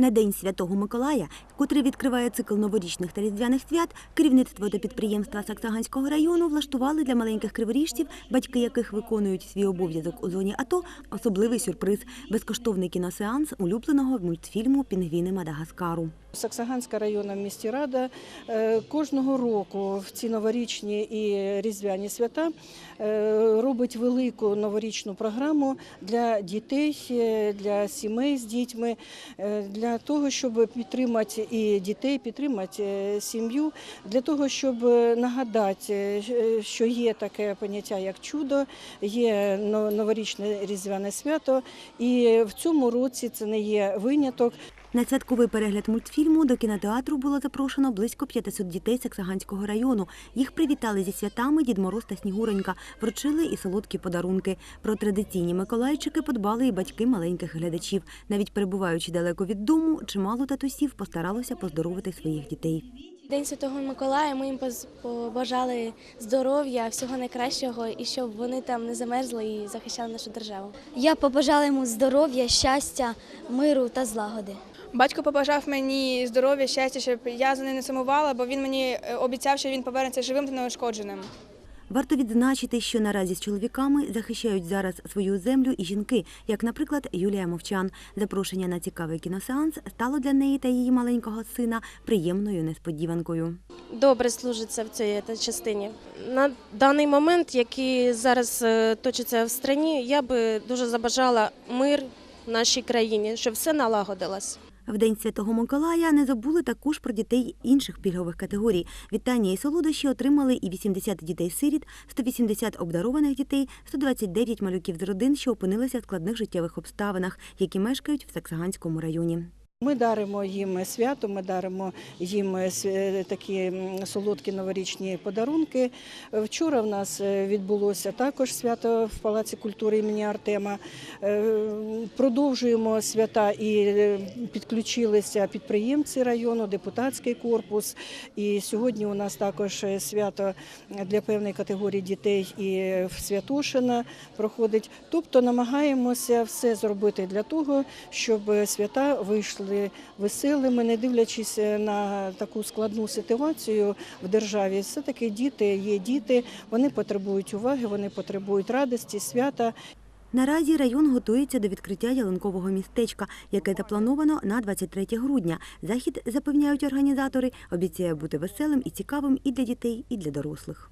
На День Святого Миколая, котрий відкриває цикл новорічних та різдвяних свят, керівництво та підприємства Саксаганського району влаштували для маленьких криворіжців, батьки яких виконують свій обов'язок у зоні АТО, особливий сюрприз – безкоштовний кіносеанс улюбленого мультфільму «Пінгвіни Мадагаскару». Саксаганська районна в місті Рада е, кожного року в ці новорічні і різдвяні свята е, робить велику новорічну програму для дітей, е, для сімей з дітьми, е, для того, щоб підтримати і дітей, підтримати е, сім'ю, для того, щоб нагадати, е, що є таке поняття як чудо, є но- новорічне різдвяне свято, і в цьому році це не є виняток. На святковий перегляд мультфільму до кінотеатру було запрошено близько 500 дітей Саксаганського району. Їх привітали зі святами Дід Мороз та Снігуренька, вручили і солодкі подарунки. Про традиційні миколайчики подбали і батьки маленьких глядачів. Навіть перебуваючи далеко від дому, чимало татусів постаралося поздоровити своїх дітей. День Святого Миколая ми їм поз- побажали здоров'я, всього найкращого і щоб вони там не замерзли і захищали нашу державу. Я побажала йому здоров'я, щастя, миру та злагоди. Батько побажав мені здоров'я, щастя, щоб я за ним не сумувала, бо він мені е, обіцяв, що він повернеться живим та неушкодженим. Варто відзначити, що наразі з чоловіками захищають зараз свою землю і жінки, як, наприклад, Юлія Мовчан. Запрошення на цікавий кіносеанс стало для неї та її маленького сина приємною несподіванкою. добре служиться в цій частині. На даний момент, який зараз е, точиться в страні, я би дуже забажала мир в нашій країні, щоб все налагодилось. В День Святого Миколая не забули також про дітей інших пільгових категорій. Вітання і солодощі отримали і 80 дітей-сиріт, 180 обдарованих дітей, 129 малюків з родин, що опинилися в складних життєвих обставинах, які мешкають в Саксаганському районі. Ми даримо їм свято, ми даримо їм св- такі солодкі новорічні подарунки. Вчора в нас е, відбулося також свято в Палаці культури імені Артема. Е, Продовжуємо свята і е, підключилися підприємці району, депутатський корпус. І сьогодні у нас також е, свято для певної категорії дітей і в Святошина проходить. Тобто намагаємося все зробити для того, щоб свята вийшли веселими, не дивлячись на таку складну ситуацію в державі. Все таки діти є діти, вони потребують уваги, вони потребують радості, свята. Наразі район готується до відкриття ялинкового містечка, яке заплановано на 23 грудня. Захід, запевняють організатори, обіцяє бути веселим і цікавим і для дітей, і для дорослих.